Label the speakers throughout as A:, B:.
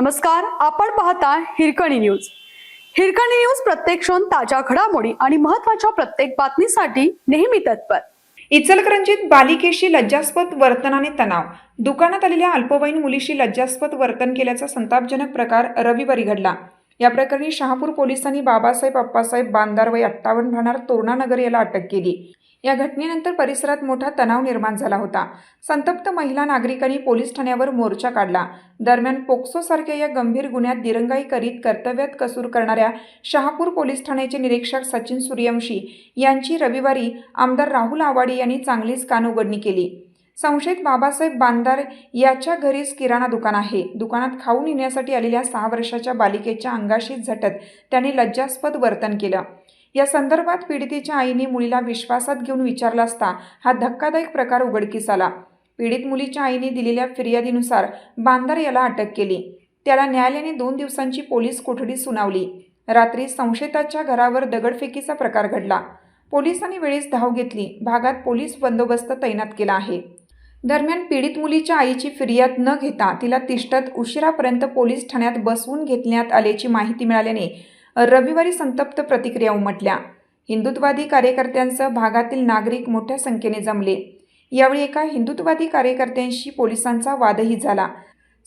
A: नमस्कार आपण पाहता हिरकणी न्यूज. हिरकणी न्यूज प्रत्येक क्षण ताज्या घडामोडी आणि महत्त्वाच्या प्रत्येक बातमीसाठी नेहमी तत्पर.
B: इचलकरंजीत बालिकेशी लज्जास्पद वर्तनाने तणाव. दुकानात आलेल्या अल्पवयीन मुलीशी लज्जास्पद वर्तन केल्याचा संतापजनक प्रकार रविवारी घडला. या प्रकरणी शहापूर पोलिसांनी बाबासाहेब अप्पासाहेब बांदार वय अठ्ठावन्न राहणार तोरणानगर याला अटक केली. या घटनेनंतर परिसरात मोठा तणाव निर्माण झाला होता. संतप्त महिला नागरिकांनी पोलीस ठाण्यावर मोर्चा काढला. दरम्यान पोक्सोसारख्या या गंभीर गुन्ह्यात दिरंगाई करीत कर्तव्यात कसूर करणाऱ्या शहापूर पोलीस ठाण्याचे निरीक्षक सचिन सूर्यवंशी यांची रविवारी आमदार राहुल आवाडे यांनी चांगलीच कानउघडणी केली. संशयित बाबासाहेब बांदार याच्या घरीच किराणा दुकान आहे. दुकानात खाऊ नेण्यासाठी आलेल्या सहा वर्षाच्या बालिकेच्या अंगाशी झटत त्याने लज्जास्पद वर्तन केलं. या संदर्भात पीडितेच्या आईने मुलीला विश्वासात घेऊन विचारला असता हा धक्कादायक प्रकार उघडकीस आला. पीडित मुलीच्या आईने दिलेल्या फिर्यादीनुसार बांदर याला अटक केली. त्याला न्यायालयाने दोन दिवसांची पोलीस कोठडी सुनावली. रात्री संशयिताच्या घरावर दगडफेकीचा प्रकार घडला. पोलिसांनी वेळेस धाव घेतली. भागात पोलीस बंदोबस्त तैनात केला आहे. दरम्यान पीडित मुलीच्या आईची फिर्याद न घेता तिला तिष्ठत उशिरापर्यंत पोलीस ठाण्यात बसवून घेतण्यात आल्याची माहिती मिळाल्याने रविवारी संतप्त प्रतिक्रिया उमटल्या. हिंदुत्ववादी कार्यकर्त्यांसह भागातील नागरिक मोठ्या संख्येने जमले. यावेळी एका हिंदुत्ववादी कार्यकर्त्यांशी पोलिसांचा वादही झाला.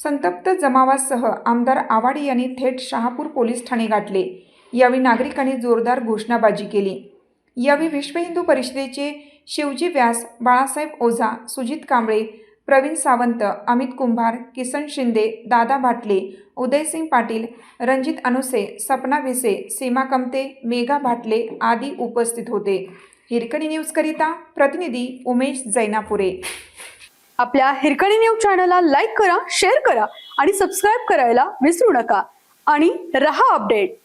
B: संतप्त जमावासह आमदार आवाड यांनी थेट शहापूर पोलीस ठाणे गाठले. यावेळी नागरिकांनी जोरदार घोषणाबाजी केली. यावेळी विश्व हिंदू परिषदेचे शिवजी व्यास बाळासाहेब ओझा सुजित कांबळे प्रवीण सावंत अमित कुंभार किसन शिंदे दादा भाटले उदयसिंग पाटील रणजित अनुसे सपना विसे सीमा कमते मेघा भाटले आदी उपस्थित होते. हिरकणी न्यूजकरिता प्रतिनिधी उमेश जैनापुरे.
A: आपल्या हिरकणी न्यूज चॅनलला लाईक करा शेअर करा आणि सबस्क्राईब करायला विसरू नका. आणि रहा अपडेट.